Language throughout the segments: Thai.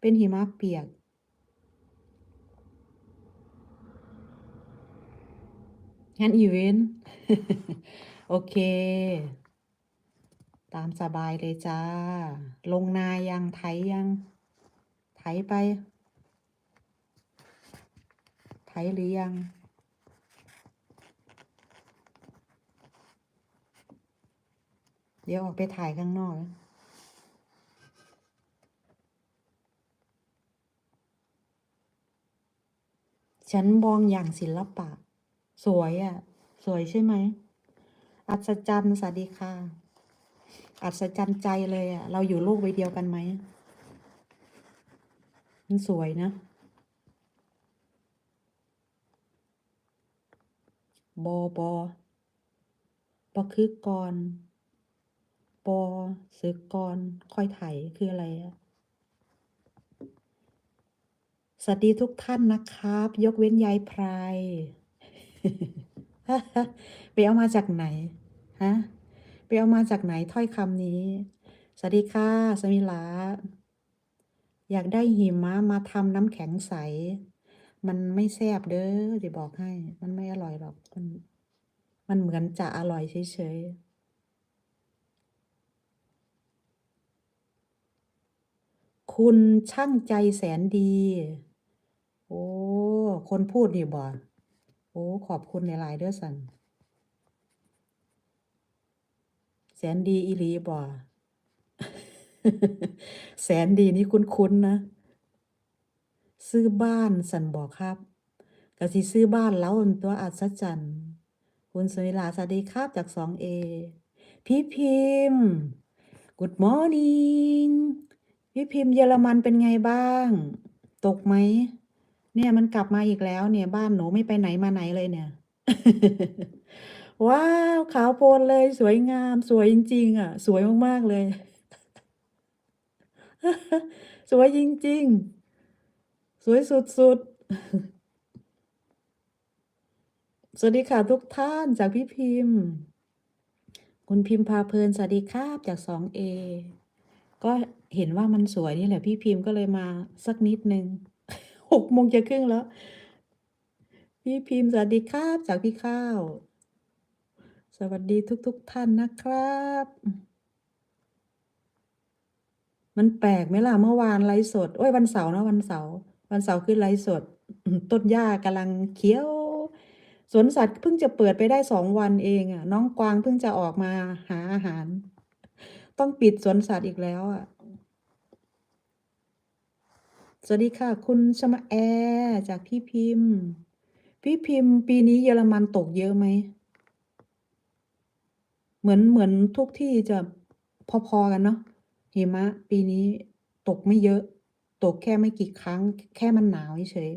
เป็นหิมะเปียก งานอีเวนต์ โอเค ตามสบายเลยจ้า ลงนายังไถยัง ไถไป ไถหรือยังเดี๋ยวออกไปถ่ายข้างนอก ฉันมองอย่างศิลปะ สวยอะ่ะ สวยใช่ไหม อัศจรรย์สวัสดีค่ะ อัศจรรย์ใจเลยอะ่ะ เราอยู่โลกใบเดียวกันไหม มันสวยนะ บอบอปอคือก่อนปอสึกก่อนค่อยไถคืออะไรอะ สวัสดีทุกท่านนะครับ ยกเว้นยายไพรไปเอามาจากไหนฮะไปเอามาจากไหนถ้อยคำนี้ สวัสดีค่ะ สมิลา อยากได้หิมะมาทำน้ำแข็งใส มันไม่แซ่บเด้อจะบอกให้ มันไม่อร่อยหรอก มันมันเหมือนจะอร่อยเฉยๆ คุณช่างใจแสนดี โอ้ คนพูดนี่บ่โอ้ ขอบคุณหลายๆเด้อสันแสนดีอีหลีบ่แสนดีนี่คุ้นๆนะ ซื้อบ้านสันบอกครับก็สิซื้อบ้านแล้วตัวอัศจรรย์คุณสมิลาสวัสดีครับจาก 2A พี่พิมพ์ Good morning พี่พิมพ์เยอรมันเป็นไงบ้าง ตกไหม เนี่ยมันกลับมาอีกแล้วเนี่ย บ้านหนูไม่ไปไหนมาไหนเลยเนี่ย ว้าวขาวโพลนเลยสวยงาม สวยจริง ๆ อะ สวยมาก ๆ เลย สวยจริง ๆ สวยสุด ๆ สวัสดีค่ะทุกท่านจากพี่พิมพ์ คุณพิมพ์พาเพลินสวัสดีครับจาก 2A ก็เห็นว่ามันสวยนี่แหละพี่พิมพ์ก็เลยมาสักนิดนึง 6โมงจะครึ่งแล้ว พี่พิมพ์สวัสดีครับ จากพี่ข้าว สวัสดีทุกๆท่านนะครับ มันแปลกไหมล่ะเมื่อวานไลฟ์สด โอ้ยวันเสาร์นะวันเสาร์วันเสาร์คือไลฟ์สด ต้นหญ้ากำลังเขียวสวนสัตว์เพิ่งจะเปิดไปได้2วันเองอะน้องกวางเพิ่งจะออกมาหาอาหาร ต้องปิดสวนสัตว์อีกแล้วอะ สวัสดีค่ะ คุณชมาแอร์จากพี่พิมพ์ พี่พิมพ์ ปีนี้เยอรมันตกเยอะไหม?เหมือนเหมือนทุกที่จะพอๆกันเนาะหิมะ ปีนี้ตกไม่เยอะ ตกแค่ไม่กี่ครั้ง แค่มันหนาวเฉย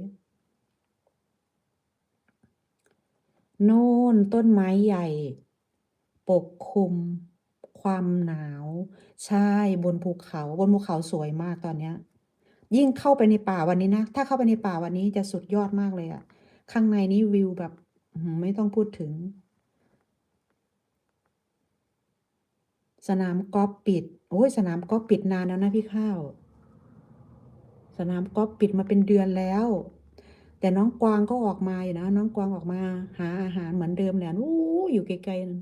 โน่นต้นไม้ใหญ่ ปกคลุม ความหนาว ใช่บนภูเขา บนภูเขาสวยมากตอนเนี้ย ยิ่งเข้าไปในป่าวันนี้นะ ถ้าเข้าไปในป่าวันนี้จะสุดยอดมากเลยอะข้างในนี่วิวแบบไม่ต้องพูดถึง สนามกอล์ฟปิด โอ๊ยสนามกอล์ฟปิดนานแล้วนะพี่ข้าว สนามกอล์ฟปิดมาเป็นเดือนแล้ว แต่น้องกวางก็ออกมาอยู่นะ น้องกวางออกมา หาอาหารเหมือนเดิมแหละนู้อยู่ไกลๆนู่น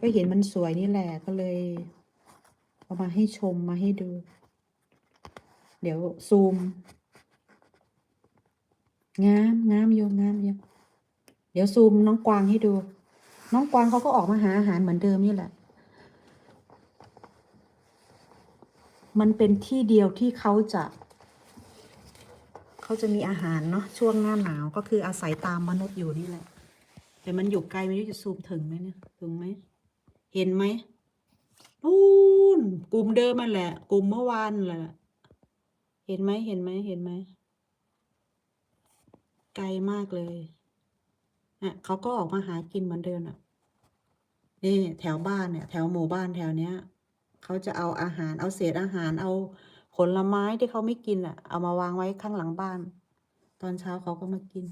ก็เห็นมันสวยนี่แหละก็เลย เอามาให้ชมมาให้ดู เดี๋ยวซูม งามงามอยู่งามอยู่เดี๋ยวซูมน้องกวางให้ดู น้องกวางเขาก็ออกมาหาอาหารเหมือนเดิมนี่แหละ มันเป็นที่เดียวที่เขาจะเขาจะมีอาหารเนาะช่วงหน้าหนาวก็คืออาศัยตามมนุษย์อยู่นี่แหละ แต่มันอยู่ไกลไม่รู้จะซูมถึงไหมเนี่ยถึงไหมเห็นไหม? นู่นกลุ่มเดิมนั่นแหละ กลุ่มเมื่อวานแหละ เห็นไหมเห็นไหมเห็นไหม?ไกลมากเลยเนี่เขาก็ออกมาหากินเหมือนเดิมน่ะนี่แถวบ้านเนี่ย แถวหมู่บ้านแถวเนี้ยเขาจะเอาอาหารเอาเศษอาหารเอาผลไม้ที่เขาไม่กินอะ เอามาวางไว้ข้างหลังบ้าน ตอนเช้าเขาก็มากิน